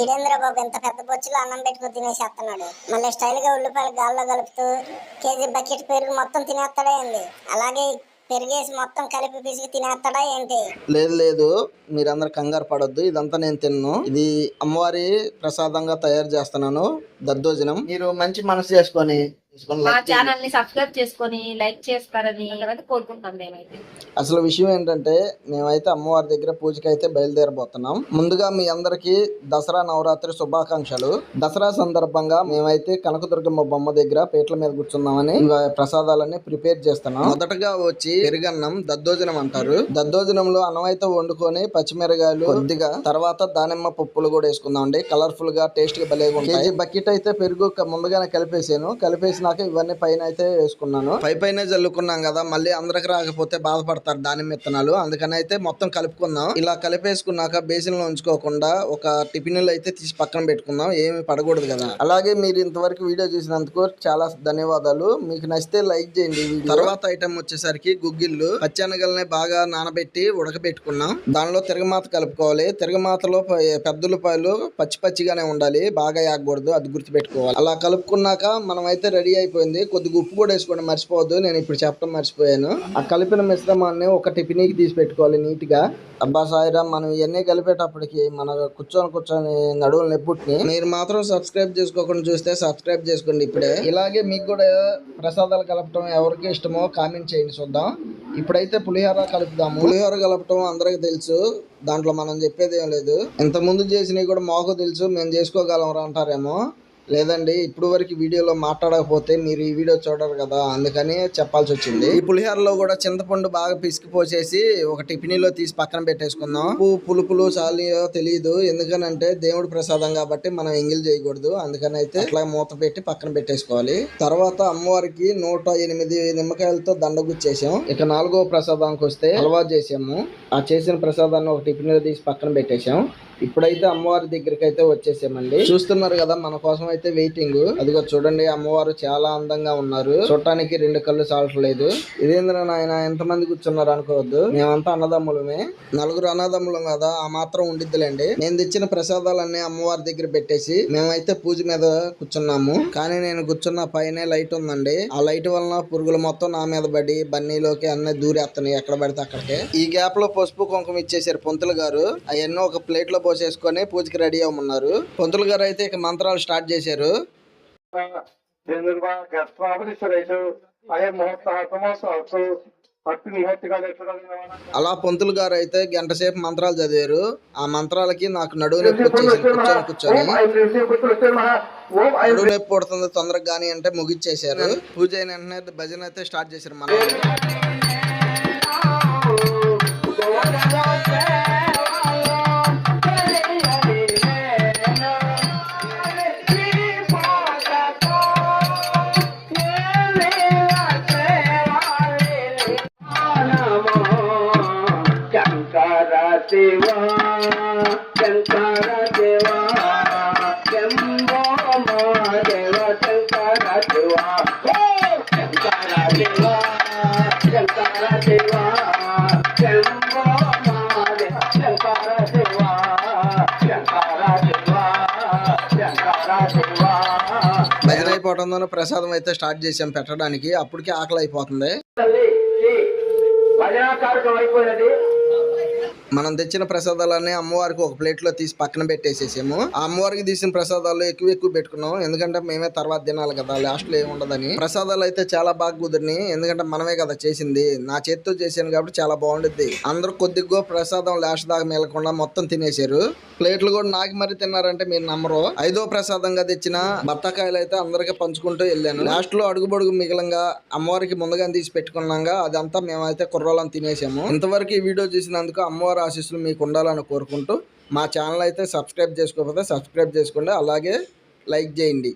ఈడేంద్ర బాబు ఇంత పెద్ద బొచ్చులో అన్నం పెట్టుకుని తినేసేస్తున్నాడు. మళ్ళీ స్టైల్గా ఉల్లిపాయలు గాల్లో కలుపుతూ కేజీ బకెట్ పెరుగు మొత్తం తినేస్తాడా ఏంది? అలాగే పెరిగేసి మొత్తం కలిపి పిసికి తినేస్తాడా ఏంటి? లేదు లేదు. మీరందరు కంగారు పడొద్దు. ఇదంతా నేను తిన్ను. ఇది అమ్మవారి ప్రసాదంగా తయారు చేస్తున్నాను. దద్దోజనం. మీరు మంచి మనసు చేసుకొని మా like చేయండి. ఛానల్ని సబ్స్క్రైబ్ చేసుకొని లైక్ చేస్తారని తర్వాత కోరుకుంటాం మేమైతే. అసలు విషయం ఏంటంటే మేమైతే అమ్మవారి దగ్గర పూజకి అయితే బయలుదేరబోతున్నాం. ముందుగా మీ అందరికి దసరా నవరాత్రి శుభాకాంక్షలు. దసరా సందర్భంగా మేమైతే కనకదుర్గమ్మ బొమ్మ దగ్గర పీటల మీద కూర్చుందామని ఇవ ప్రసాదాలన్నీ ప్రిపేర్ చేస్తున్నాం. మొదటగా వచ్చి పెరుగన్నం దద్దోజనం అంటారు. దద్దోజనంలో అన్నం అయితే వండుకొని పచ్చిమిరకాయలు కొద్దిగా తర్వాత దానిమ్మ పప్పులు కూడా వేసుకుందాం అండి కలర్ఫుల్గా టేస్ట్గా కేజీ బకెట్ అయితే పెరుగు ముందుగానే కలిపేసాను కలిపేసినాక ఇవన్నీ పైన అయితే వేసుకున్నాను. పై పైన జల్లుకున్నాం కదా మళ్ళీ అందరికి రాకపోతే బాధపడతారు దానిమ్మ విత్తనాలు. అందుకని అయితే మొత్తం కలుపుకుందాం. ఇలా కలిపేసుకున్నాక బేసిన్లో ఉంచుకోకుండా ఒక టిఫిన్ అయితే తీసి పక్కన పెట్టుకుందాం. ఏమి పడకూడదు కదా. అలాగే మీరు ఇంతవరకు వీడియో చూసినందుకు చాలా ధన్యవాదాలు. మీకు నచ్చితే లైక్ చేయండి. తర్వాత ఐటమ్ వచ్చేసరికి గుగ్గిళ్ళు. పచ్చనగల్ని బాగా నానబెట్టి ఉడకబెట్టుకున్నాం. దానిలో తిరగమాత కలుపుకోవాలి. తిరగమాతలో ప- పెద్ద ఉల్లిపాయలు పచ్చి పచ్చిగానే ఉండాలి. బాగా యాగకూడదు. అది గుర్తుపెట్టుకోవాలి. అలా కలుపుకున్నాక మనం అయితే రెడీ అయిపోయింది. కొద్దిగా ఉప్పు కూడా వేసుకోండి మర్చిపోవద్దు. నేను ఇప్పుడు చెప్పడం మర్చిపోయాను. ఆ కలిపిన మిశ్రమాన్ని ఒక టిఫిన్కి తీసి పెట్టుకోవాలి నీట్గా అబ్బా సాయిరా మనం ఇవన్నీ కలిపేటప్పటికి మన కూర్చొని కూర్చొని నడువులు నెప్పుట్ని మీరు మాత్రం సబ్స్క్రైబ్ చేసుకోకుండా చూస్తే సబ్స్క్రైబ్ చేసుకోండి ఇప్పుడే. ఇలాగే మీకు కూడా ప్రసాదాలు కలపటం ఎవరికి ఇష్టమో కామెంట్ చేయండి చూద్దాం. ఇప్పుడైతే పులిహోర కలుపుదాము. పులిహోర కలపటం అందరికి తెలుసు. దాంట్లో మనం చెప్పేది ఏం లేదు. ఇంత ముందు చేసినవి కూడా మాకు తెలుసు. మేము చేసుకోగలం అంటారేమో. లేదండి ఇప్పుడు వరకు వీడియోలో మాట్లాడకపోతే మీరు ఈ వీడియో చూడరు కదా అందుకని చెప్పాల్సి వచ్చింది. ఈ పులిహోరలో కూడా చింతపండు బాగా పిసికి పోసేసి ఒక టిఫినీలో తీసి పక్కన పెట్టేసుకుందాం. ఉప్పు పులుపులు చాలియో తెలియదు ఎందుకనంటే దేవుడు ప్రసాదం కాబట్టి మనం ఎంగిల్ చేయకూడదు అందుకని అయితే అట్లా మూత పెట్టి పక్కన పెట్టేసుకోవాలి. తర్వాత అమ్మవారికి నూట ఎనిమిది నిమ్మకాయలతో దండగుచ్చేసాం. ఇక నాలుగో ప్రసాదానికి వస్తే హల్వా చేసాము. ఆ చేసిన ప్రసాదాన్ని ఒక టిఫిన్లో తీసి పక్కన పెట్టేసాం. ఇప్పుడైతే అమ్మవారి దగ్గరికి అయితే వచ్చేసామండి. చూస్తున్నారు కదా మన కోసం అయితే వెయిటింగ్ అదిగో చూడండి అమ్మవారు చాలా అందంగా ఉన్నారు. చూడటానికి రెండు కళ్ళు చాలట్లేదు. ఇదేంద్ర నాయన ఎంత మంది కూర్చున్నారు అనుకోవద్దు. మేమంతా అన్నదమ్ములమే. నలుగురు అన్నదమ్ములం కదా ఆ మాత్రం ఉండిద్దిలేండి. నేను తెచ్చిన ప్రసాదాలన్నీ అమ్మవారి దగ్గర పెట్టేసి మేమైతే పూజ మీద కూర్చున్నాము. కానీ నేను కూర్చున్న పైనే లైట్ ఉందండి. ఆ లైట్ వలన పురుగులు మొత్తం నా మీద పడి బన్నీలోకి అన్నీ దూరేస్తున్నాయి ఎక్కడ పడితే అక్కడికే. ఈ గ్యాప్లో పసుపు కుంకుమ ఇచ్చేసారు పొంతులు గారు. అవన్నీ ఒక ప్లేట్లో పోసేసుకొని పూజకి రెడీ అవ్వమన్నారు. పంతులు గారు అయితే ఇక మంత్రాలు స్టార్ట్ చేశారు. అలా పంతులు గారు అయితే గంట సేపు మంత్రాలు చదివారు. ఆ మంత్రాలకి నాకు నడువు నొప్పి వచ్చేసింది. కూర్చొని కూర్చొని నడువు నొప్పి పుడుతుంది తొందరగా కానీ అంటే ముగిచ్చేసారు పూజ అయిన వెంటనే భజన అయితే స్టార్ట్ చేశారు మనం శంకర శంకర శంకర శంకర శంభో శంకర శంకర శంకర భజన అయిపోవడంతో ప్రసాదం అయితే స్టార్ట్ చేసాం పెట్టడానికి. అప్పటికే ఆకలి అయిపోతుంది భజనా కార్యక్రమం అయిపోయినది మనం తెచ్చిన ప్రసాదాలన్నీ అమ్మవారికి ఒక ప్లేట్లో తీసి పక్కన పెట్టేసేసాము. ఆ అమ్మవారికి తీసిన ప్రసాదాలు ఎక్కువ ఎక్కువ పెట్టుకున్నాం. ఎందుకంటే మేమే తర్వాత తినాలి కదా లాస్ట్లో ఏమి ఉండదని. ప్రసాదాలు అయితే చాలా బాగా కుదిరినాయి. ఎందుకంటే మనమే కదా చేసింది. నా చేతితో చేశాను కాబట్టి చాలా బాగుంటుంది అందరూ కొద్దిగా ప్రసాదం లాస్ట్ దాకా మిగలకుండా మొత్తం తినేశారు. ప్లేట్లు కూడా నాకు మరి తిన్నారంటే మీరు నమ్మరు. ఐదో ప్రసాదంగా తెచ్చిన బత్తాకాయలు అయితే అందరికీ పంచుకుంటూ వెళ్ళాను. లాస్ట్లో అడుగు పొడుగు మిగిలంగా అమ్మవారికి ముందుగా తీసి పెట్టుకున్నాగా అదంతా మేమైతే కుర్రోళ్ళని తినేసాము. ఇంతవరకు ఈ వీడియో చూసినందుకు అమ్మవారి ఆశీస్సులు మీకు ఉండాలని కోరుకుంటూ మా ఛానల్ అయితే సబ్స్క్రైబ్ చేసుకోకపోతే సబ్స్క్రైబ్ చేసుకోండి. అలాగే లైక్ చేయండి.